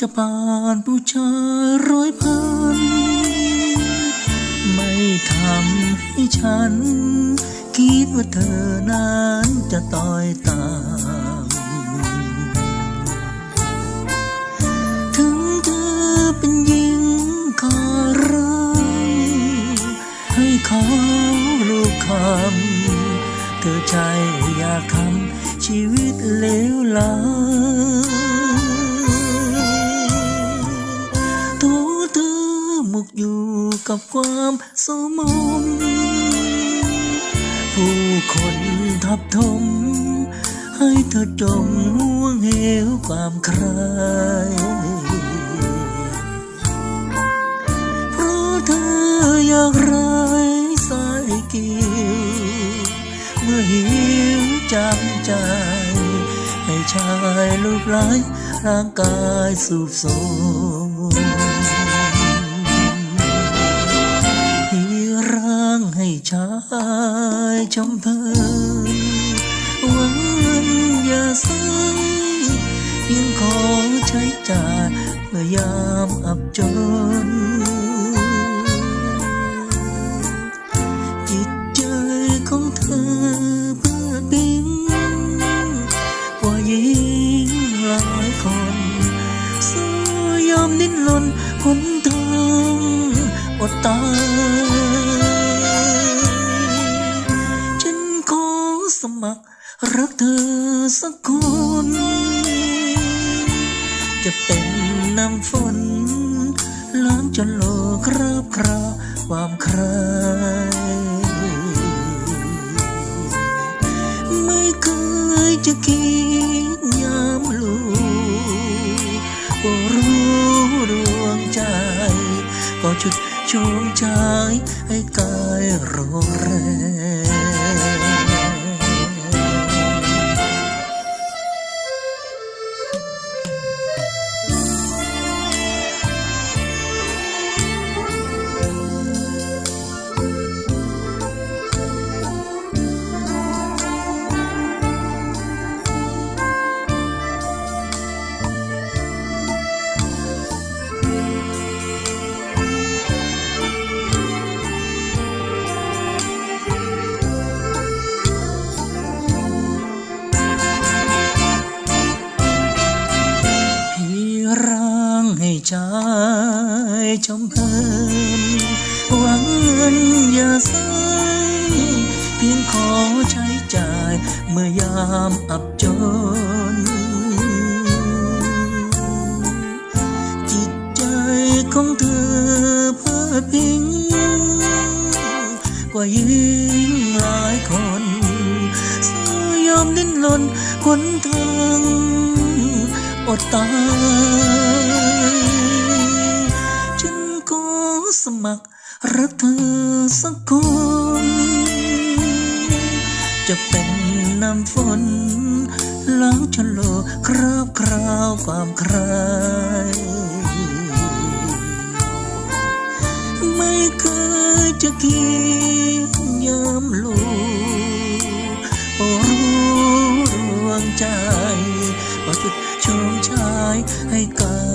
จะผ่านผู้ชายร้อยพัน ไม่ทำให้ฉัน คิดว่าเธอนั้นจะต่อยตาม ถึงเธอเป็นหญิงขอร้องให้เขาลูกคำ เธอใจอยากทำชีวิตเลวไหล กับความสมม ผู้คนทับถม ให้เธอจมห่วงเหวความใครเพราะเธออยากไร้สายเกี่ยวเมื่อหิวจำใจ ให้ชายรูปไร้ร่างกายสูบโทมายชมเพลินหวันอย่าซื้อเพียงขอใช้จ่ายเมื่อยามอับจนจิตใจของเธอเพื่อปิ้งกว่าหญิงหลายคนสู้ยอมดิ้นรนหนทางอดตาย มัคร รักเธอสักคน จะเป็นน้ำฝนล้างจนโลกคราบคราความใครไม่เคยจะคิดยามลูกว่ารู้ดวงใจ ก็ชุดชูงใจให้กายโรแรม ให้ชายชมเพลินหวังเงินอย่าใส่เพียงขอใช้จ่ายเมื่อยามอับจน จิตใจของเธอเพื่อพิงกว่าหญิงหลายคนสู้ยอมดิ้นรนหนทางอดตายัครักเธอสักคน จะเป็นน้ำฝนล้างชโลคราบคราวความใคร ไม่เคยจะคิดย้ำลูโรู้รวงใจประจุดชมชายให้กัน